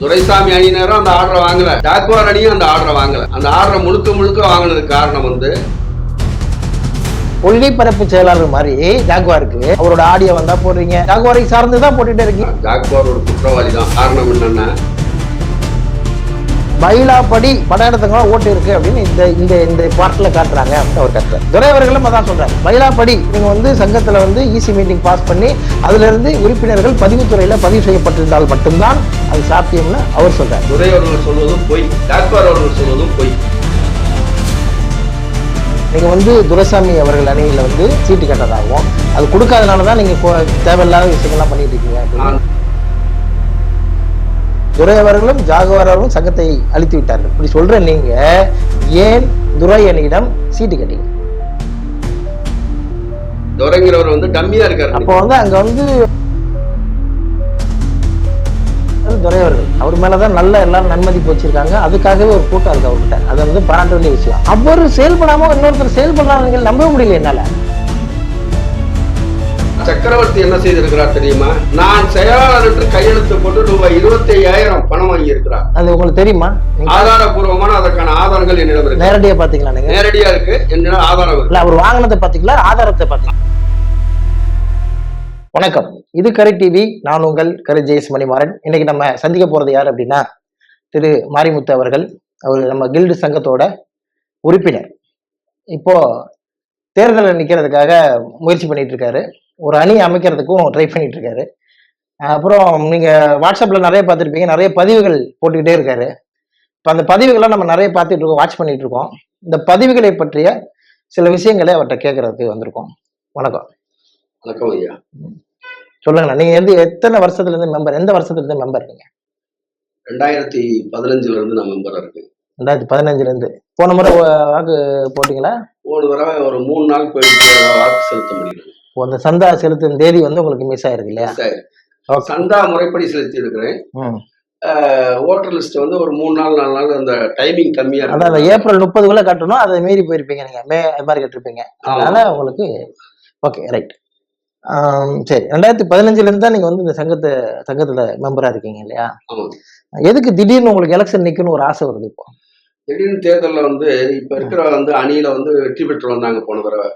துரைசாமி அணியினரும் அந்த ஆர்டரை வாங்கல. ஜாக்குவார் அணியும் அந்த ஆர்டரை வாங்கல. அந்த ஆர்டரை முழுக்க முழுக்க வாங்கினதுக்கு காரணம் வந்து கொள்கைப்பரப்பு செயலாளர் மாதிரி ஜாகுவாருக்கு அவரோட ஆடியோ வந்தா போடுறீங்க. ஜாகுவாரை சார்ந்து தான் போட்டுட்டே இருக்கீங்க. ஜாக்குவார் ஒரு குற்றவாளி தான். காரணம் என்னன்னா பைலா படி படம் எடுத்தவங்க ஓட்டு இருக்கு அப்படின்னு இந்த இந்த இந்த பார்ட்ல காட்டுறாங்க அப்படின்னு அவர் கட்டுறாரு. துறையவர்களும் அதான் சொல்றாரு. பைலா படி நீங்க வந்து சங்கத்துல வந்து ஈசி மீட்டிங் பாஸ் பண்ணி அதுல இருந்து உறுப்பினர்கள் பதிவுத்துறையில பதிவு செய்யப்பட்டிருந்தால் மட்டும்தான் அது சாத்தியம்னு அவர் சொல்றாரு. துரை அவர்கள் சொல்வதும் பொய். ஜாக்குவார் அவர்கள் சொல்வதும் பொய். நீங்க வந்து துரைசாமி அவர்கள் அணியில வந்து சீட்டு கட்டதாகவும் அது கொடுக்காதனால தான் நீங்க இப்போ தேவையில்லாத விஷயங்கள்லாம் பண்ணிட்டு இருக்கீங்க துரை அவர்களும் ஜாகுவார் அவர்களும் சங்கத்தை அழித்து விட்டார்கள். இப்படி சொல்ற நீங்க ஏன் துரை அணியிடம் சீட்டு கட்டீங்க? துரைங்கிறவர் வந்து டம்மியா இருக்காரு. அப்போ வந்து அங்க வந்து துரை அவர்கள் அவர் மேலதான் நல்ல எல்லாரும் நன்மதிப்பு வச்சிருக்காங்க. அதுக்காகவே ஒரு கூட்டம் இருக்கு அவர்கிட்ட. அது வந்து பாராட்ட வேண்டிய விஷயம். அவர் செயல்படாம இன்னொருத்தர் செயல்படுறாங்க நம்ப முடியல என்னால. சக்கரவர்த்தி என்ன செய்திருக்கிறார் தெரியுமா? நான் செயலாளர் என்று கையெழுத்து போட்டு ரூபாய் இருபத்தி ஐயாயிரம் பணம் வாங்கி இருக்கிறார் அது உங்களுக்கு தெரியுமா? ஆதாரபூர்வமான அதற்கான ஆதாரங்கள் என்னிடம் இருக்கு. நேரடியா பாத்தீங்களா நீங்க? நேரடியா இருக்கு. என்னிடம் ஆதாரம் இல்ல அவர் வாங்கினதை பாத்தீங்களா? ஆதாரத்தை பாத்தீங்களா? வணக்கம். இது கரை டிவி நான் உங்கள் கரு ஜெயஸ் மணிமாறன் இன்னைக்கு நம்ம சந்திக்க போறது யார் அப்படின்னா திரு மாரிமுத்து அவர்கள். அவர் நம்ம கில்டு சங்கத்தோட உறுப்பினர். இப்போ தேர்தலில் நிற்கிறதுக்காக முயற்சி பண்ணிட்டு இருக்காரு. ஒரு அணி அமைக்கிறதுக்கும் ட்ரை பண்ணிட்டு இருக்காரு அப்புறம் நீங்க வாட்ஸ்அப்ல நிறைய பார்த்துருப்பீங்க நிறைய பதிவுகள் போட்டுக்கிட்டே இருக்காரு. இப்போ அந்த பதிவுகளை நம்ம நிறைய பார்த்துட்டு இருக்கோம் வாட்ச் பண்ணிட்டு இருக்கோம் இந்த பதிவுகளை பற்றிய சில விஷயங்களை அவர்கிட்ட கேட்கறதுக்கு வந்திருக்கோம். வணக்கம். வணக்கம் ஐயா. சொல்லுங்கண்ணா நீங்க வந்து எத்தனை வருஷத்துல இருந்து மெம்பர் எந்த வருஷத்துல இருந்து மெம்பர் நீங்க ரெண்டாயிரத்தி பதினஞ்சுல இருந்து நான் மெம்பரா இருக்கேன். ரெண்டாயிரத்தி பதினஞ்சுல இருந்து போன முறை வாக்கு போட்டீங்களா? ஒரு தடவை ஒரு மூணு நாள் போயிட்டு வாக்கு செலுத்த முடியல. அந்த சந்தா செலுத்தும் தேதி வந்து உங்களுக்கு மிஸ் ஆயிருக்கு இல்லையா. சந்தா முறைப்படி செலுத்தி இருக்கிறேன். ஓட்டர் லிஸ்ட் வந்து ஒரு மூணு நாள் நாலு நாள் அந்த டைமிங் கம்மியா அதான் அந்த இருக்கு ஏப்ரல் முப்பதுக்குள்ள கட்டணும். அதை மீறி போயிருப்பீங்க நீங்க. மே அது மாதிரி கட்டிருப்பீங்க. அதனால உங்களுக்கு ஓகே ரைட் சரி. ரெண்டாயிரத்தி பதினஞ்சுல இருந்து தான் நீங்க வந்து இந்த சங்கத்தை சங்கத்துல மெம்பரா இருக்கீங்க இல்லையா. எதுக்கு திடீர்னு உங்களுக்கு எலெக்ஷன் நிக்கணும் ஒரு ஆசை வருது இப்போ? திடீர்னு தேர்தல்ல வந்து இப்ப இருக்கிற வந்து அணியில வந்து வெற்றி பெற்று வந்தாங்க போன தடவை.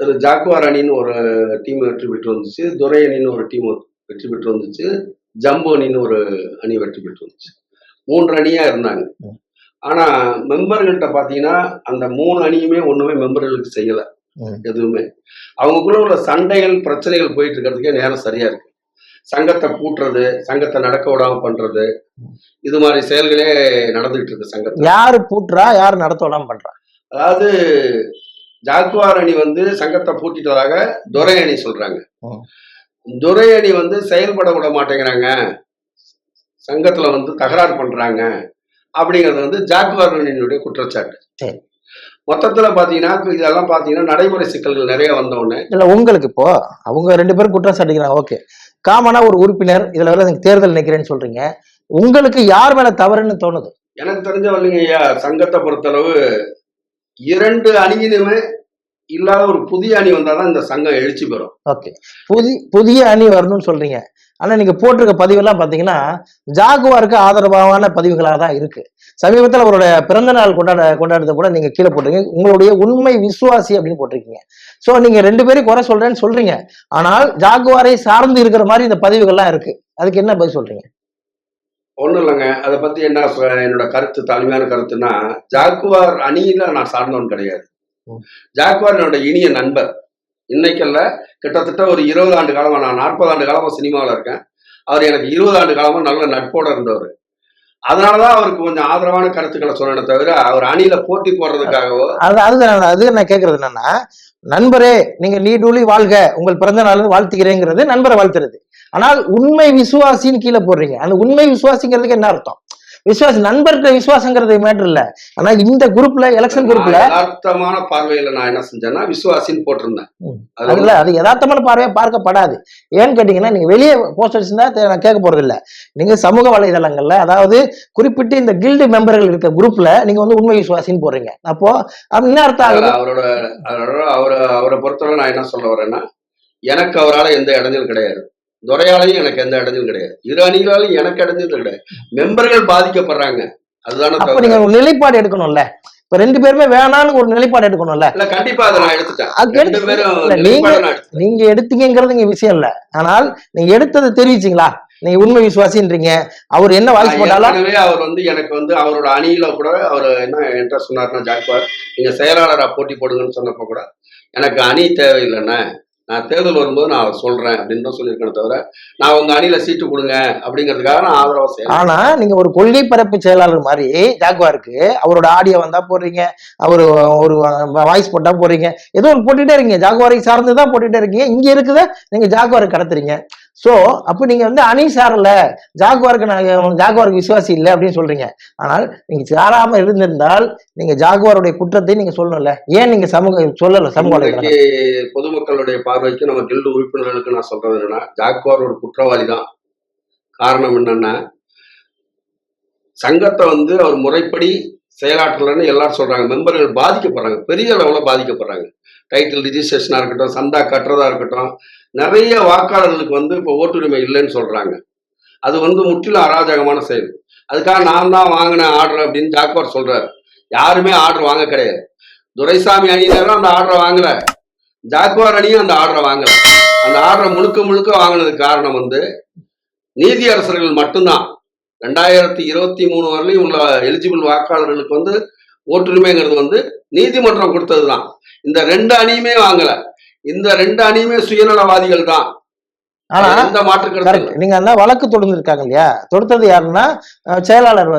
திரு ஜாக்குவார் அணின்னு ஒரு டீம் வெற்றி பெற்று வந்துச்சு. துரை அணின்னு ஒரு டீம் வெற்றி பெற்று வந்துச்சு. ஜம்பு அணின்னு ஒரு அணி வெற்றி பெற்று வந்துச்சு. மூன்று அணியா இருந்தாங்க. ஆனா மெம்பர்கள்ட்ட பாத்தீங்கன்னா அந்த மூணு அணியுமே ஒண்ணுமே மெம்பர்களுக்கு செய்யல. எதுவுமே. அவங்களுக்குள்ள உள்ள சண்டைகள் பிரச்சனைகள் போயிட்டு இருக்கிறதுக்கே நேரம் சரியா இருக்கு. சங்கத்தை பூட்டுறது சங்கத்தை நடக்க விடாம பண்றது இது மாதிரி செயல்களே நடந்துகிட்டு இருக்கு சங்கத்துல. யாரு பூட்டுறா யாரு நடத்த விடாம பண்றா? அதாவது ஜாக்குவார் அணி வந்து சங்கத்தை பூட்டிட்டதாக துரை அணி சொல்றாங்க. துரை அணி வந்து செயல்பட விட மாட்டேங்கிறாங்க. சங்கத்துல வந்து தகராறு பண்றாங்க. அப்படிங்கிறது வந்து ஜாக்குவார் அணியினுடைய குற்றச்சாட்டு. மொத்தத்துல பாத்தீங்கன்னா இதெல்லாம் பாத்தீங்கன்னா நடைமுறை சிக்கல்கள் நிறைய வந்த உடனே இல்ல உங்களுக்கு இப்போ அவங்க ரெண்டு பேரும் குற்றம் சாட்டிக்கிறாங்க ஓகே. காமனா ஒரு உறுப்பினர் இதுல வேற தேர்தல் நிக்கிறேன்னு சொல்றீங்க. உங்களுக்கு யார் மேல தவறுன்னு தோணுது? எனக்கு தெரிஞ்ச வரலைங்க ஐயா சங்கத்தை பொறுத்தளவு இரண்டு அணியிலுமே இல்லாத ஒரு புதிய அணி வந்தாதான் இந்த சங்கம் எழுச்சி பெறும். ஓகே புதி புதிய அணி வரணும்னு சொல்றீங்க. ஆனா நீங்க போட்டிருக்க பதிவெல்லாம் பாத்தீங்கன்னா ஜாகுவாருக்கு ஆதரவான பதிவுகளாக தான் இருக்கு. சமீபத்தில் அவருடைய பிறந்த நாள் கொண்டாட கொண்டாடுறத கூட நீங்க கீழே போட்டிருக்கீங்க. உங்களுடைய உண்மை விசுவாசி அப்படின்னு போட்டிருக்கீங்க. சோ நீங்க ரெண்டு பேரும் குறை சொல்றேன்னு சொல்றீங்க. ஆனால் ஜாகுவாரை சார்ந்து இருக்கிற மாதிரி இந்த பதிவுகள்லாம் இருக்கு. அதுக்கு என்ன பதில் சொல்றீங்க? ஒண்ணும் இல்லைங்க. அதை பத்தி என்ன என்னோட கருத்து தாழ்மையான கருத்துன்னா ஜாக்குவார் அணியில நான் சார்ந்தவன் கிடையாது. ஜாக்குவார் என்னோட இனிய நண்பர். இன்னைக்கல்ல கிட்டத்தட்ட ஒரு இருபது ஆண்டு காலமா நான் நாற்பது ஆண்டு காலமா சினிமாவில் இருக்கேன். அவர் எனக்கு இருபது ஆண்டு காலமா நல்ல நட்போட இருந்தவர். அதனாலதான் அவருக்கு கொஞ்சம் ஆதரவான கருத்துக்களை சொல்லணுமே தவிர அவர் அணியில போட்டி போடுறதுக்காகவோ அது அதுதான் அது நான் கேட்கறது என்னன்னா நண்பரே நீங்க நீடூழி வாழ்க. உங்கள் பிறந்த நாள் வாழ்த்துகிறேங்கிறது நண்பரை வாழ்த்துறது. ஆனால் உண்மை விசுவாசின்னு கீழே போடுறீங்க. அந்த உண்மை விசுவாசிங்கிறதுக்கு என்ன அர்த்தம்? விசுவாசி நண்பர்கிட்ட விசுவாசங்கிறது மேட்டர் இல்ல. ஆனா இந்த குரூப்ல எலெக்ஷன் குரூப்ல யதார்த்தமான பார்வையில நான் என்ன செஞ்சேன்னா விசுவாசின்னு போட்டிருந்தேன். அதுல அது யதார்த்தமான பார்வையா பார்க்கப்படாது. ஏன்னு கேட்டீங்கன்னா நீங்க வெளியே போஸ்டர்ஸ் இருந்தா தெ- நான் கேட்க போறது இல்ல நீங்க சமூக வலைதளங்கள்ல அதாவது குறிப்பிட்டு இந்த கில்டு மெம்பர்கள் இருக்க குரூப்ல நீங்க வந்து உண்மை விசுவாசின்னு போடுறீங்க. அப்போ என்ன அர்த்தம் ஆகுது? அவரோட அவரோட அவரை அவரை பொறுத்தவரை நான் என்ன சொல்ல வரேன்னா எனக்கு அவரால எந்த இடைஞ்சல் கிடையாது. துரையாலையும் எனக்கு எந்த இடைஞ்சலும் கிடையாது. இரு அணிகளாலையும் எனக்கு இடைஞ்சலும் கிடையாது. மெம்பர்கள் பாதிக்கப்படுறாங்க. அதுதானே நீங்க ஒரு நிலைப்பாடு எடுக்கணும்ல? இப்ப ரெண்டு பேருமே வேணான்னு ஒரு நிலைப்பாடு எடுக்கணும்ல? இல்ல கண்டிப்பா அதை நான் எடுத்துட்டேன். எடுத்துட்டேன். நீங்க எடுத்தீங்கிறது இங்க விஷயம் இல்ல. ஆனால் நீங்க எடுத்ததை தெரிவிச்சீங்களா? நீங்க உண்மை விசுவாசின்றீங்க. அவர் என்ன வாய்ஸ் போட்டாலும் அவர் வந்து எனக்கு வந்து அவரோட அணியில கூட அவர் என்ன என்கிட்ட சொன்னார்னா ஜாக்வார் நீங்க செயலாளரா போட்டி போடுங்கன்னு சொன்னப்ப கூட எனக்கு அணி தேவையில்லைண்ணே. நான் தேர்தல் வரும்போது நான் சொல்றேன் அப்படின்னு தான் சொல்லியிருக்கேன் தவிர நான் உங்க அணியில சீட்டு கொடுங்க அப்படிங்கிறதுக்காக நான் ஆதரவு செய்யறேன் ஆனா நீங்க ஒரு கொள்கை பரப்பு செயலாளர் மாதிரி ஜாக்வாருக்கு அவரோட ஆடியோ வந்தா போடுறீங்க அவர் ஒரு வாய்ஸ் போட்டா போடுறீங்க ஏதோ ஒரு போட்டுட்டே இருக்கீங்க. ஜாக்வாரை சார்ந்து தான் போட்டுட்டே இருக்கீங்க. இங்க இருக்குத நீங்க ஜாக்வாரை கடத்துறீங்க. ஸோ அப்போ நீங்கள் வந்து அணி சாரல ஜாக்வாருக்கு நான் ஜாகுவாருக்கு விசுவாசி இல்லை அப்படின்னு சொல்றீங்க. ஆனால் நீங்கள் சாராமல் இருந்திருந்தால் நீங்கள் ஜாகுவாருடைய குற்றத்தை நீங்கள் சொல்லணும்ல. ஏன் நீங்கள் சமூக சொல்லலை சமூக பொதுமக்களுடைய பார்வைக்கு நம்ம கில்டு உறுப்பினர்களுக்கு நான் சொல்றது என்னன்னா ஜாகுவார் ஒரு குற்றவாளி தான் காரணம் என்னன்னா சங்கத்தை வந்து அவர் முறைப்படி செயலாற்றலன்னு எல்லாரும் சொல்றாங்க. மெம்பர்கள் பாதிக்கப்படுறாங்க. பெரிய அளவில் பாதிக்கப்படுறாங்க. டைட்டில் ரிஜிஸ்ட்ரேஷனாக இருக்கட்டும் சந்தா கட்டுறதா இருக்கட்டும் நிறைய வாக்காளர்களுக்கு வந்து இப்போ ஓட்டுரிமை இல்லைன்னு சொல்கிறாங்க அது வந்து முற்றிலும் அராஜகமான செயல். அதுக்காக நான் தான் வாங்கினேன் ஆர்டர் அப்படின்னு ஜாக்வார் சொல்கிறார் யாருமே ஆர்டர் வாங்க கிடையாது. துரைசாமி அணியினரும் அந்த ஆர்டரை வாங்கலை. ஜாக்வார் அணியும் அந்த ஆர்டரை வாங்கலை. அந்த ஆர்டரை முழுக்க முழுக்க வாங்கினதுக்கு காரணம் வந்து நீதியரசர்கள் மட்டும்தான். ரெண்டாயிரத்தி இருபத்தி மூணு வரலையும் உள்ள எலிஜிபிள் வாக்காளர்களுக்கு வந்து ஓட்டுரிமைங்கிறது வந்து நீதிமன்றம் கொடுத்ததுதான். இந்த ரெண்டு அணியுமே வாங்கல. இந்த ரெண்டு அணியுமே சுயநலவாதிகள் தான் நீங்க அந்த வழக்கு தொடுந்திருக்காங்க இல்லையா? தொடுத்தது யாருன்னா செயலாளர்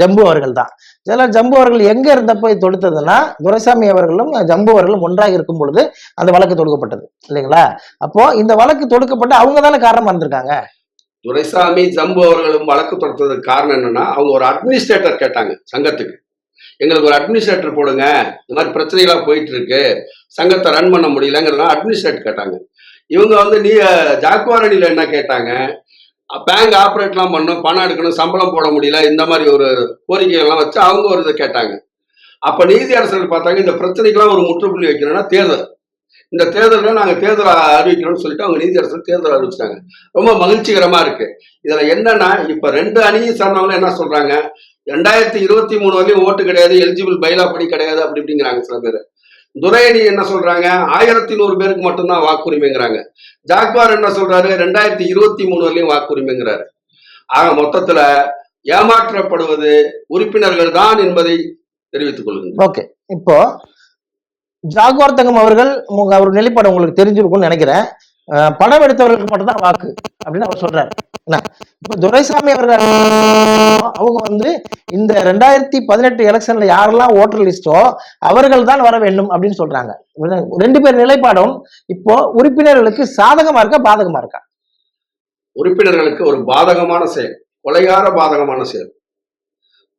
ஜம்பு அவர்கள் தான் செயலாளர் ஜம்பு அவர்கள் எங்க இருந்தப்ப இது தொடுத்ததுன்னா துரைசாமி அவர்களும் ஜம்பு அவர்களும் ஒன்றாக இருக்கும் பொழுது அந்த வழக்கு தொடுக்கப்பட்டது. இல்லைங்களா? அப்போ இந்த வழக்கு தொடுக்கப்பட்டு அவங்க தானே காரணமா இருந்திருக்காங்க? துரைசாமி ஜம்பு அவர்களும் வழக்கு தொடுத்ததுக்கு காரணம் என்னன்னா அவங்க ஒரு அட்மினிஸ்ட்ரேட்டர் கேட்டாங்க சங்கத்துக்கு. எங்களுக்கு ஒரு அட்மினிஸ்ட்ரேட்டர் போடுங்க. இந்த மாதிரி பிரச்சனைகளாக போயிட்டு இருக்கு சங்கத்தை ரன் பண்ண முடியலங்கிறதுனால அட்மினிஸ்ட்ரேட் கேட்டாங்க. இவங்க வந்து நீ ஜாக்குவாரணியில் என்ன கேட்டாங்க? பேங்க் ஆப்ரேட்லாம் பண்ணணும் பணம் எடுக்கணும் சம்பளம் போட முடியல இந்த மாதிரி ஒரு கோரிக்கைகள்லாம் வச்சு அவங்க ஒரு இதை கேட்டாங்க. அப்ப நீதி அரசர்கள் பார்த்தாங்க இந்த பிரச்சனைக்கெல்லாம் ஒரு முற்றுப்புள்ளி வைக்கணும்னா தேர்தல். இந்த தேர்தலில் நாங்கள் தேர்தல் அறிவிக்கிறோம்னு சொல்லிட்டு அவங்க நீதி அரசு தேர்தல் அறிவிச்சாங்க ரொம்ப மகிழ்ச்சிகரமா இருக்கு. இதுல என்னன்னா இப்ப ரெண்டு அணியும் சார்ந்தவங்க என்ன சொல்றாங்க? ரெண்டாயிரத்தி இருபத்தி மூணு வரையும் ஓட்டு கிடையாது எலிஜிபிள் பைலா படி கிடையாது அப்படி இப்படிங்கிறாங்க சில பேர். துரையடி என்ன சொல்றாங்க? ஆயிரத்தி நூறு பேருக்கு மட்டும்தான் வாக்குரிமைங்கிறாங்க. ஜாக்வார் என்ன சொல்றாரு? ரெண்டாயிரத்தி இருபத்தி மூணு வரையும் வாக்குரிமைங்கிறாரு. ஆக மொத்தத்துல ஏமாற்றப்படுவது உறுப்பினர்கள் தான் என்பதை தெரிவித்துக் கொள்கின்றேன் ஓகே இப்போ ஜாகுவார் தங்கம் அவர்கள் உங்க அவர் நிலைப்பாடு உங்களுக்கு தெரிஞ்சிருக்கும்னு நினைக்கிறேன். படம் எடுத்தவர்களுக்கு மட்டும்தான் வாக்கு அப்படின்னு அவர் சொல்றாரு. இப்ப துரைசாமி அவர்கள் அவங்க வந்து இந்த ரெண்டாயிரத்தி பதினெட்டு எலெக்ஷன்ல யாரெல்லாம் ஓட்டர் லிஸ்டோ அவர்கள் தான் வர வேண்டும் அப்படின்னு சொல்றாங்க. ரெண்டு பேர் நிலைப்பாடும் இப்போ உறுப்பினர்களுக்கு சாதகமா இருக்கா பாதகமா இருக்கா? உறுப்பினர்களுக்கு ஒரு பாதகமான செயல் கொலைகார பாதகமான செயல்.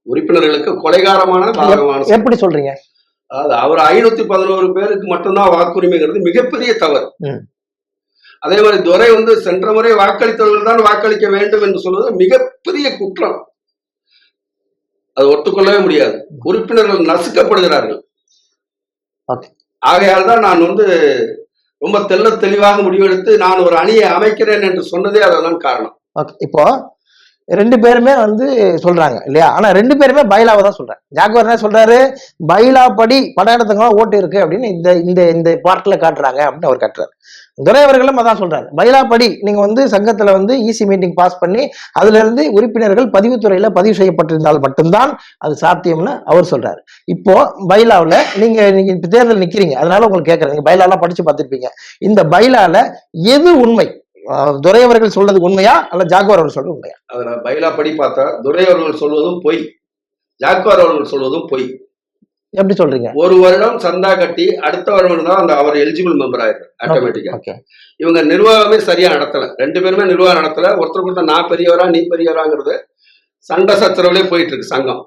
உறுப்பினர்களுக்கு கொலைகாரமான பாதகமான எப்படி சொல்றீங்க? அதாவது அவர் ஐநூத்தி பதினோரு பேருக்கு மட்டும்தான் வாக்குரிமைங்கிறது மிகப்பெரிய தவறு. அதே மாதிரி துரை வந்து சென்ற முறை வாக்களித்தவர்கள் தான் வாக்களிக்க வேண்டும் என்று சொல்வது மிகப்பெரிய குற்றம். அது ஒத்துக்கொள்ளவே முடியாது. உறுப்பினர்கள் நசுக்கப்படுகிறார்கள். ஆகையால் தான் நான் வந்து ரொம்ப தெள்ள தெளிவாக முடிவெடுத்து நான் ஒரு அணியை அமைக்கிறேன் என்று சொன்னதே அதுதான் காரணம். இப்போ ரெண்டு பேருமே வந்து சொல்றாங்க இல்லையா? ஆனா ரெண்டு பேருமே பைலாவை தான் சொல்றேன் ஜாக்குவர் என்ன சொல்றாரு? பைலா படி படம் எடுத்தவங்க ஓட்டு இருக்கு அப்படின்னு இந்த இந்த இந்த பார்ட்ல காட்டுறாங்க அப்படின்னு அவர் காட்டுறாரு. துரை அவர்களும் அதான் சொல்றாரு. பைலா படி நீங்க வந்து சங்கத்துல வந்து இசி மீட்டிங் பாஸ் பண்ணி அதுல இருந்து உறுப்பினர்கள் பதிவுத்துறையில பதிவு செய்யப்பட்டிருந்தால் மட்டும்தான் அது சாத்தியம்னு அவர் சொல்றாரு. இப்போ பைலாவில் நீங்க நீங்க தேர்தல் நிக்கிறீங்க. அதனால உங்களுக்கு கேட்கறேன் நீங்க பைலாலாம் படிச்சு பார்த்துருப்பீங்க. இந்த பைலால எது உண்மை? துரை அவர்கள் சொல்றது உண்மையா? அல்ல ஜாகுவார் அவர்கள் சொல்றது உண்மையா? அதுல பைலா படி பார்த்தா துரை அவர்கள் சொல்வதும் பொய். ஜாக்குவார் அவர்கள் சொல்வதும் பொய். எப்படி சொல்றீங்க? ஒரு வருடம் சந்தா கட்டி அடுத்த வருடம் தான் அந்த அவர் எலிஜிபிள் மெம்பர் ஆயிடுறாரு ஆட்டோமேட்டிக்கா இவங்க நிர்வாகமே சரியா நடத்தல. ரெண்டு பேருமே நிர்வாகம் நடத்தல. ஒருத்தருக்கு ஒருத்தர் நான் பெரியவரா நீ பெரியவராங்கிறது சண்டை சச்சரவுலே போயிட்டு இருக்கு சங்கம்.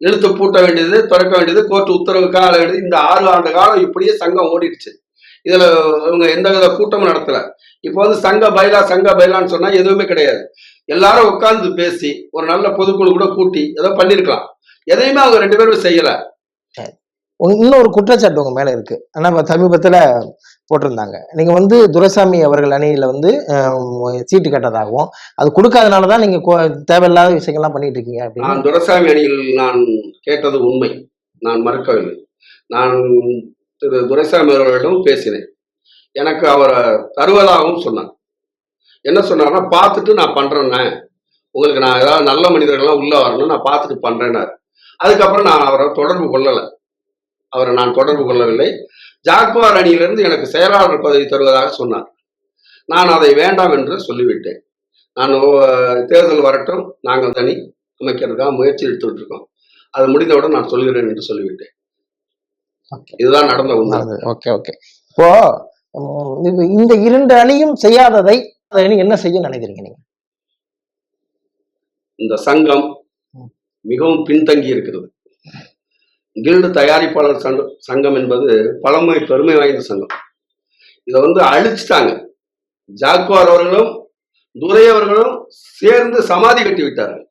இழுத்து பூட்ட வேண்டியது திறக்க வேண்டியது கோர்ட் உத்தரவுக்கு ஆள வேண்டியது இந்த ஆறு ஆண்டு காலம் இப்படியே சங்கம் ஓடிடுச்சு. இதுல இவங்க எந்த வித கூட்டமும் நடத்தல. இப்போ வந்து சங்க பைலா சங்க பைலான்னு சொன்னா எதுவுமே கிடையாது. எல்லாரும் உட்கார்ந்து பேசி ஒரு நல்ல பொதுக்குழு கூட கூட்டி ஏதோ பண்ணிருக்கலாம். எதையுமே அவங்க ரெண்டு பேரும் செய்யல. இன்னொரு குற்றச்சாட்டு உங்க மேல இருக்கு. ஆனா சமீபத்துல போட்டிருந்தாங்க. நீங்க வந்து துரைசாமி அவர்கள் அணியில வந்து சீட்டு கட்டதாகவும் அது கொடுக்காதனால தான் நீங்க தேவையில்லாத விஷயங்கள்லாம் பண்ணிட்டு இருக்கீங்க அப்படின்னு. நான் துரைசாமி அணியில் நான் கேட்டது உண்மை. நான் மறுக்கவில்லை. நான் திரு துரைசாமி அவர்களிடம் பேசினேன். எனக்கு அவரை தருவதாகவும் சொன்னார். என்ன சொன்னார்னா பார்த்துட்டு நான் பண்றேண்ணே உங்களுக்கு நான் ஏதாவது நல்ல மனிதர்கள்லாம் உள்ள வரணும் நான் பார்த்துட்டு பண்றேன்னாரு. அதுக்கப்புறம் நான் அவரை தொடர்பு கொள்ளலை. அவரை நான் தொடர்பு கொள்ளவில்லை. ஜாக்வார் அணியிலிருந்து எனக்கு செயலாளர் பதவி தருவதாக சொன்னார். நான் அதை வேண்டாம் என்று சொல்லிவிட்டேன். நான் தேர்தல் வரட்டும். நாங்கள் தனி அமைக்கிறதுக்காக முயற்சி எடுத்துட்டு இருக்கோம். அது முடிந்தவுடன் நான் சொல்கிறேன் என்று சொல்லிவிட்டேன். இதுதான் நடந்த உண்மை. ஓகே ஓகே இப்போ இந்த இரண்டு அணியும் செய்யாததை என்ன செய்ய நினைக்கிறீங்க நீங்க? இந்த சங்கம் மிகவும் பின்தங்கி இருக்கிறது. கில்டு தயாரிப்பாளர் சங்க- சங்கம் என்பது பழமை பெருமை வாய்ந்த சங்கம். இதை வந்து அழிச்சிட்டாங்க. ஜாக்குவார் அவர்களும் துரை அவர்களும் சேர்ந்து சமாதி கட்டி விட்டார்கள்.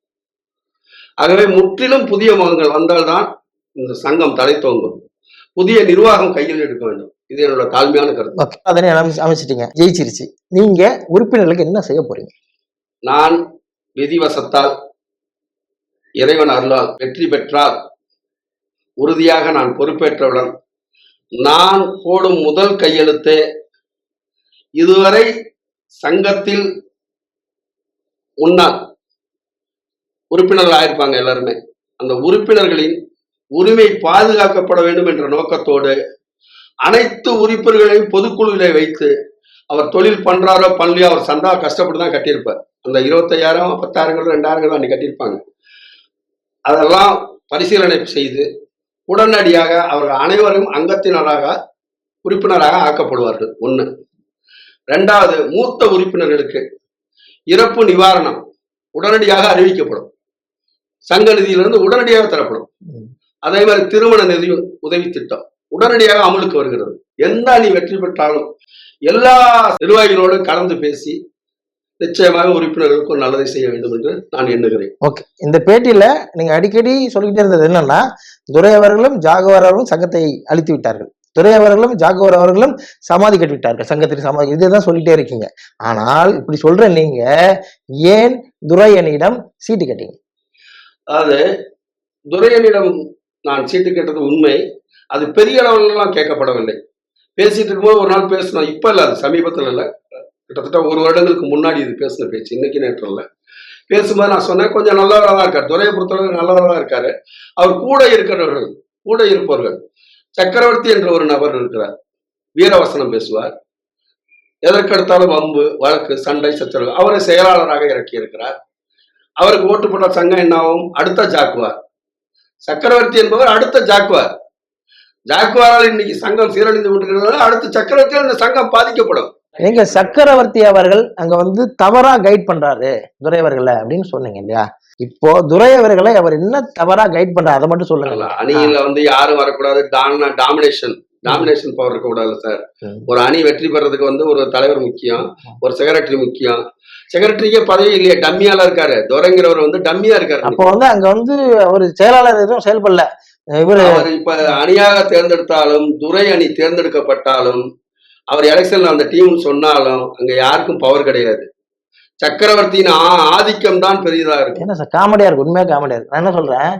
ஆகவே முற்றிலும் புதிய முகங்கள் வந்தால்தான் இந்த சங்கம் தலை தோங்கும் புதிய நிர்வாகம் கையில் எடுக்க வேண்டும். இது என்னோட தாழ்மையான கருத்து. அதனை அமைச்சு அமைச்சிட்டீங்க. ஜெயிச்சிருச்சு. நீங்க உறுப்பினர்களுக்கு என்ன செய்ய போறீங்க? நான் விதிவசத்தால் இறைவன் அருளால் வெற்றி பெற்றால் உறுதியாக நான் பொறுப்பேற்றவுடன் நான் போடும் முதல் கையெழுத்தே இதுவரை சங்கத்தில் முன்னாள் உறுப்பினர்கள் ஆயிருப்பாங்க எல்லாருமே. அந்த உறுப்பினர்களின் உரிமை பாதுகாக்கப்பட வேண்டும் என்ற நோக்கத்தோடு அனைத்து உறுப்பினர்களையும் பொதுக்குழுவிலே வைத்து அவர் தொழில் பண்றாரோ பண்ணலையோ அவர் சந்தா கஷ்டப்பட்டு தான் கட்டியிருப்பார். அந்த இருபத்தையாயிரம் பத்தாயிரங்கள் ரெண்டாயிரங்களோ அன்னைக்கு கட்டியிருப்பாங்க. அதெல்லாம் பரிசீலனை செய்து உடனடியாக அவர்கள் அனைவரும் அங்கத்தினராக உறுப்பினராக ஆக்கப்படுவார்கள். ஒன்று ரெண்டாவது மூத்த உறுப்பினர்களுக்கு இறப்பு நிவாரணம் உடனடியாக அறிவிக்கப்படும். சங்க நிதியிலிருந்து உடனடியாக தரப்படும். அதே மாதிரி திருமண நிதி உதவி திட்டம் உடனடியாக அமலுக்கு வருகிறது. எந்த அணி வெற்றி பெற்றாலும் எல்லா நிர்வாகிகளோடும் கலந்து பேசி நிச்சயமாக உறுப்பினர்களுக்கு ஒரு நல்லதை செய்ய வேண்டும் என்று நான் எண்ணுகிறேன். ஓகே இந்த பேட்டியில நீங்க அடிக்கடி சொல்லிக்கிட்டே இருந்தது என்னன்னா துரை அவர்களும் ஜாகுவார் அவர்களும் சங்கத்தை அழித்து விட்டார்கள். துரை அவர்களும் ஜாகுவார் அவர்களும் சமாதி கட்டி விட்டார்கள். சங்கத்திற்கு சமாதி இதுதான் சொல்லிட்டே இருக்கீங்க. ஆனால் இப்படி சொல்ற நீங்க ஏன் துரை அணியிடம் சீட்டு கட்டீங்க? அதாவது துரையனிடம் நான் சீட்டு கேட்டது உண்மை. அது பெரிய அளவுலலாம் கேட்கப்படவில்லை. பேசிட்டு இருக்கும்போது ஒரு நாள் பேசணும் இப்போ இல்லை அது சமீபத்தில் இல்லை. கிட்டத்தட்ட ஒரு வருடங்களுக்கு முன்னாடி இது பேசின பேச்சு. இன்னைக்கு நேற்று இல்லை. பேசும்போது நான் சொன்னேன் கொஞ்சம் நல்லவராக தான் இருக்கார். துறையை பொறுத்தளவு நல்லவராக தான் இருக்காரு. அவர் கூட இருக்கிறவர்கள் கூட இருப்பவர்கள். சக்கரவர்த்தி என்ற ஒரு நபர் இருக்கிறார். வீரவசனம் பேசுவார். எதற்கெடுத்தாலும் வம்பு வழக்கு சண்டை சச்சரவு. அவரை செயலாளராக இறக்கி இருக்கிறார் அவருக்கு ஓட்டு போட்டால் சங்கம் என்னாகும்? அடுத்த ஜாக்குவார். சக்கரவர்த்தி என்பவர் அடுத்த ஜாக்குவார் ஜாக்குவாரால் இன்னைக்கு சங்கம் சீரழிந்து கொண்டிருக்கிறது அடுத்த சக்கரவர்த்தியால் இந்த சங்கம் பாதிக்கப்படும். நீங்க சக்கரவர்த்தி அவர்கள் அங்க வந்து தவறா கைட் பண்றாரு துரை அவர்களை அப்படின்னு சொன்னீங்க இல்லையா? இப்போ துரை அவர்களை அவர் என்ன தவறா கைட் பண்றாரு அதை மட்டும் சொல்லுங்க. அணியில வந்து யாரும் வரக்கூடாது டாமினேஷன் டாமினேஷன் பவர் இருக்கக்கூடாது சார். ஒரு அணி வெற்றி பெறதுக்கு வந்து ஒரு தலைவர் முக்கியம் ஒரு செக்ரட்டரி முக்கியம். செக்ரட்டரிக்கே பதவி இல்லையே டம்மியால இருக்காரு. துரைங்கிறவர் வந்து டம்மியா இருக்காரு. அப்போ வந்து அங்க வந்து அவர் செயலாளர் எதுவும் செயல்படல. இவரு இப்ப அணியாக தேர்ந்தெடுத்தாலும் துரை அணி தேர்ந்தெடுக்கப்பட்டாலும் அவர் எலெக்ஷன்ல அந்த டீம் சொன்னாலும் அங்க யாருக்கும் பவர் கிடையாது. சக்கரவர்த்தியின் ஆதிக்கம் தான் பெரியதா இருக்கும். என்ன சார் காமெடியா இருக்கு உண்மையா காமெடியா இருக்கு நான் என்ன சொல்றேன்?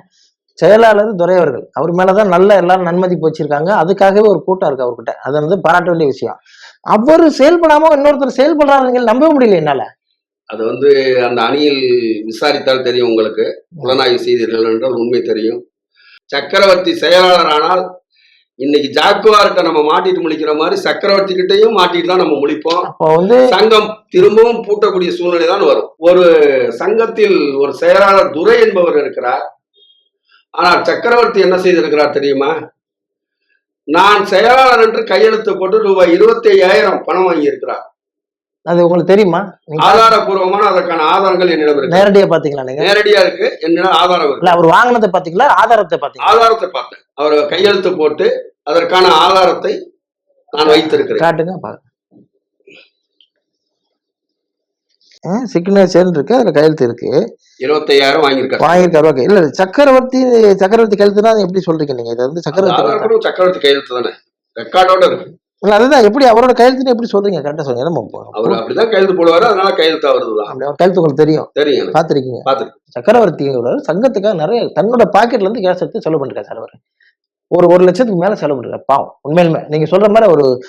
செயலாளர் துரை அவர்கள். அவர் மேலதான் நல்ல எல்லாரும் நன்மதிப்பு வச்சிருக்காங்க. அதுக்காகவே ஒரு கூட்டம் இருக்கு அவர்கிட்ட. அது வந்து பாராட்ட வேண்டிய விஷயம். அவர் செயல்படாம இன்னொருத்தர் செயல்படுறாரு நீங்க நம்பவே முடியல என்னால. அது வந்து அந்த அணியில் விசாரித்தால் தெரியும் உங்களுக்கு. புலனாய்வு செய்தீர்கள் என்றால் உண்மை தெரியும். சக்கரவர்த்தி செயலாளர் ஆனால் இன்னைக்கு ஜாக்குவார்கிட்ட நம்ம மாட்டிட்டு முழிக்கிற மாதிரி சக்கரவர்த்தி கிட்டையும் மாட்டிட்டு தான் நம்ம முழிப்போம். வந்து சங்கம் திரும்பவும் பூட்டக்கூடிய சூழ்நிலை தான் வரும். ஒரு சங்கத்தில் ஒரு செயலாளர் துரை என்பவர் இருக்கிறார். ஆனால் சக்கரவர்த்தி என்ன செய்திருக்கிறார் தெரியுமா? நான் செயலாளர் என்று கையெழுத்து போட்டு ரூபாய் இருபத்தி ஐயாயிரம் பணம் வாங்கி இருக்கிறார் அது உங்களுக்கு தெரியுமா? ஆதாரபூர்வமான அதற்கான ஆதாரங்கள் என்னிடம் இருக்கு. நேரடியா பாத்தீங்களா நீங்க? நேரடியா இருக்கு. என்னிடம் ஆதாரம் இருக்கு. அவர் வாங்கினதை பாத்தீங்களா? ஆதாரத்தை பாத்தீங்களா? ஆதாரத்தை பார்த்தேன். அவர் கையெழுத்து போட்டு அதற்கான ஆதாரத்தை நான் வைத்திருக்கிறேன். காட்டுங்க பாருங்க. சிக்னேச்சர் இருக்கு அதுல கையெழுத்து இருக்கு. இருபத்தையாயிரம் வாங்கியிருக்காரு. வாங்கியிருக்காரு ஓகே இல்ல சக்கரவர்த்தி சக்கரவர்த்தி கையெழுத்துனா எப்படி சொல்றீங்க நீங்க? இது வந்து சக்கரவர்த்தி கையெழுத்தா? சக்கரவர்த்தி கையெழுத்து தானே. ரெக்கார்டோட இருக்கு. இல்ல, அதுதான் எப்படி அவரோட கையெழுத்துன்னு எப்படி சொல்றீங்க? கரெக்டா சொல்லுங்க. நம்ம அவர் அப்படிதான் கையெழுத்து போடுவாரு அதனால கையெழுத்து அவருதுதான் அப்படி அவர் கையெழுத்து உங்களுக்கு தெரியும். தெரியும் எனக்கு. பாத்திருக்கீங்க பார்த்திருக்கேன். சக்கரவர்த்தி சங்கத்துக்காக நிறைய தன்னோட பாக்கெட்ல இருந்து கேஸ் எடுத்து செலவு பண்ணிருக்காரு சார் அவர். ஒரு ஒரு லட்சத்துக்கு மேல செலவு பண்ணிருக்காரு பாவம். உண்மையிலுமே. நீங்க சொல்ற மாதிரி ஒரு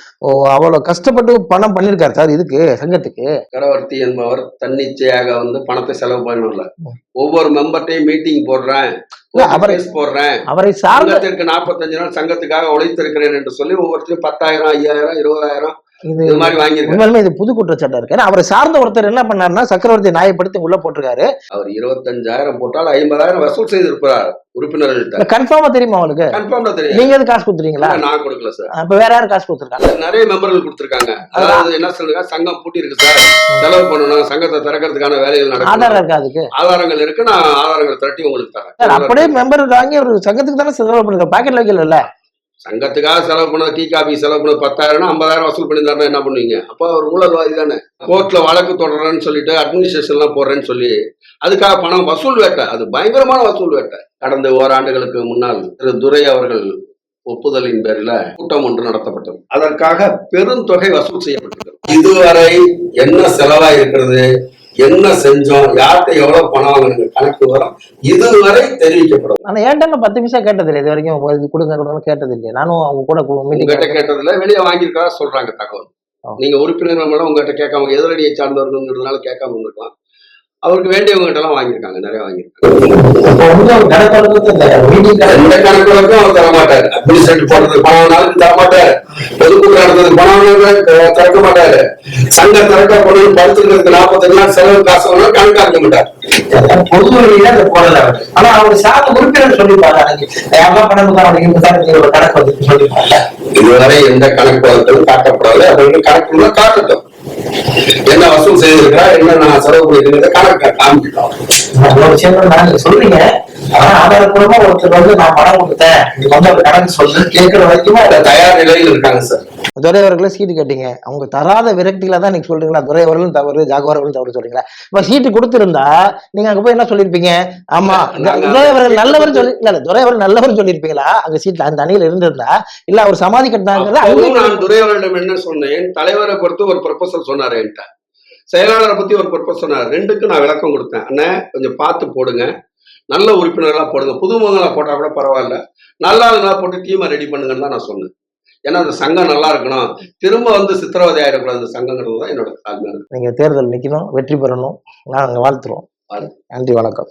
அவ்வளவு கஷ்டப்பட்டு பணம் பண்ணிருக்காரு சார் இதுக்கு சங்கத்துக்கு. சக்கரவர்த்தி என்பவர் தன்னிச்சையாக வந்து பணத்தை செலவு பண்ணல. ஒவ்வொரு மெம்பர்ட்டையும் மீட்டிங் போடுறேன். அவரை- போடுறேன். அவரை சார்ந்த சங்கத்திற்கு நாற்பத்தஞ்சு நாள் சங்கத்துக்காக உழைத்திருக்கிறேன் என்று சொல்லி ஒவ்வொருத்தரும் பத்தாயிரம் ஐயாயிரம் இருபதாயிரம் இது மாதிரி வாங்கியிருக்காரு. இது புது குற்றச்சாட்டா இருக்கு. அவரை சார்ந்த ஒருத்தர் என்ன பண்ணாருன்னா சக்கரவர்த்தி நியாயப்படுத்தி உள்ள போட்டிருக்காரு. அவர் இருபத்தஞ்சாயிரம் போட்டால் ஐம்பதாயிரம் வசூல் செய்திருக்கிறார். உறுப்பினர்கள்ட்ட கன்ஃபார்மா தெரியுமா அவனுக்கு கன்ஃபார்ம்டா தெரியும் நீங்க எது காசு கொடுத்துறீங்களா? நான் கொடுக்கல சார் அப்ப வேற யாரும் காசு கொடுத்துருக்காங்க? நிறைய மெம்பர்கள் கொடுத்திருக்காங்க. அதாவது என்ன சொல்லுங்க சங்கம் பூட்டி இருக்கு சார் செலவு பண்ணணும். சங்கத்தை திறக்கிறதுக்கான வேலைகள் ஆதாரம் நடக்கும் இருக்கா அதுக்கு? ஆதாரங்கள் இருக்கு. நான் ஆதாரங்கள் திரட்டி உங்களுக்கு தரேன். அப்படியே மெம்பர் வாங்கி ஒரு சங்கத்துக்கு தானே செலவு பண்ணுங்க பாக்கெட்ல வைக்கல சங்கத்துக்காக செலவு பண்ண டீ காபி செலவு பண்ண பத்தாயிரம் ஐம்பதாயிரம் வசூல் பண்ணியிருந்தாருன்னா என்ன பண்ணுவீங்க? அப்போ அவர் ஊழல்வாதி தானே. கோர்ட்ல வழக்கு தொடர்றேன்னு சொல்லிட்டு அட்மினிஸ்ட்ரேஷன்லாம் போடுறேன்னு சொல்லி அதுக்காக பணம் வசூல் வேட்டை. அது பயங்கரமான வசூல் வேட்டை. கடந்த ஓராண்டுகளுக்கு முன்னால் திரு துரை அவர்கள் ஒப்புதலின் பேரில் கூட்டம் ஒன்று நடத்தப்பட்டது. அதற்காக பெருந்தொகை வசூல் செய்யப்பட்டது இதுவரை என்ன செலவாக இருக்கிறது என்ன செஞ்சோம் யார்கிட்ட எவ்வளவு பணம் வாங்கின கணக்கு வரும். இதுவரை தெரிவிக்கப்படும். ஆனா ஏன்டா பத்து நிமிஷம் கேட்டது இல்லை இது வரைக்கும் கொடுங்க கொடுங்க கேட்டது இல்லையா நானும் அவங்க கூட உங்ககிட்ட மீட்டிங் கேட்டதுல வெளியே வாங்கியிருக்கா சொல்றாங்க தகவல். நீங்க உறுப்பினர்கள் மேடம் உங்ககிட்ட கேட்காம எதிரடியை சார்ந்தவர்கள்ங்கிறதுனால கேட்காம இருந்திருக்கலாம். அவருக்கு வேண்டியவங்க கிட்ட எல்லாம் வாங்கியிருக்காங்க. நிறைய வாங்கியிருக்காங்க எந்த கணக்கு அவர் தர மாட்டாரு. அட்மினிஸ்ட்ரேட்டிவ் போடுறதுக்கு பணம் வேணாலும் தர மாட்டாரு. பொதுக்கூட்டம் பணம் திறக்க மாட்டாரு. சங்க திறக்க பொருள் படுத்துக்கிறதுக்கு நாற்பத்தஞ்சு நாள் செலவு காசு வேணாலும் கணக்காக்க மாட்டார். பொது வழியில அதை போடல. ஆனா அவர் சார்ந்த உறுப்பினர் சொல்லிப்பாரு அன்னைக்கு. எவ்வளவு பணம் கணக்கு வந்து சொல்லிப்பாரு இதுவரை எந்த கணக்கு காட்டப்படாது அப்படின்னு கணக்கு காட்டட்டும். என்ன வசூல் செய்திருக்கிறா என்ன நான் செலவு பண்ணிருக்கிறத கணக்கு காமிக்கிட்டோம். சொல்றீங்க. ஆனா ஆதாரப்பூர்வமா ஒருத்தர் வந்து நான் பணம் கொடுத்தேன். நீங்க வந்து அந்த கணக்கு சொல்லு கேட்கிற வரைக்குமே? தயார் நிலையில் இருக்காங்க சார். துரை அவர்களை சீட்டு கேட்டீங்க. அவங்க தராத விரக்தியில தான் நீங்க சொல்றீங்களா? துரை அவர்களும் தவறு அவர்களும் தவறு சொல்றீங்களா? இப்ப சீட்டு கொடுத்திருந்தா நீங்க அங்க போய் என்ன சொல்லிருப்பீங்க ஆமா துரை அவர்கள் நல்லவர் சொல்லி இல்ல துரை அவர்கள் நல்லவர் சொல்லியிருப்பீங்களா? அங்க சீட்ல அந்த அணியில இருந்திருந்தா இல்ல அவர் சமாதி கட்டினாங்கிறத நான் துரையவரிடம் என்ன சொன்னேன்? தலைவரை பொறுத்து ஒரு ப்ரொபோசல் சொன்னாரு என்கிட்ட. செயலாளரை பத்தி ஒரு ப்ரொபோசல் சொன்னார். ரெண்டுக்கும் நான் விளக்கம் கொடுத்தேன். அண்ணே கொஞ்சம் பார்த்து போடுங்க. நல்ல உறுப்பினர்களா போடுங்க. புதுமுகங்களா போட்டா கூட பரவாயில்ல. நல்ல போட்டு டீமை ரெடி பண்ணுங்கன்னு தான் நான் சொன்னேன். ஏன்னா அந்த சங்கம் நல்லா இருக்கணும். திரும்ப வந்து சித்திரவதை ஆயிடக்கூடாது. அந்த சங்கங்கிறது தான் என்னோட தாழ்மையான நீங்க தேர்தல் நிக்கணும் வெற்றி பெறணும். நாங்க வாழ்த்துறோம். வாழ்த்து. நன்றி வணக்கம்.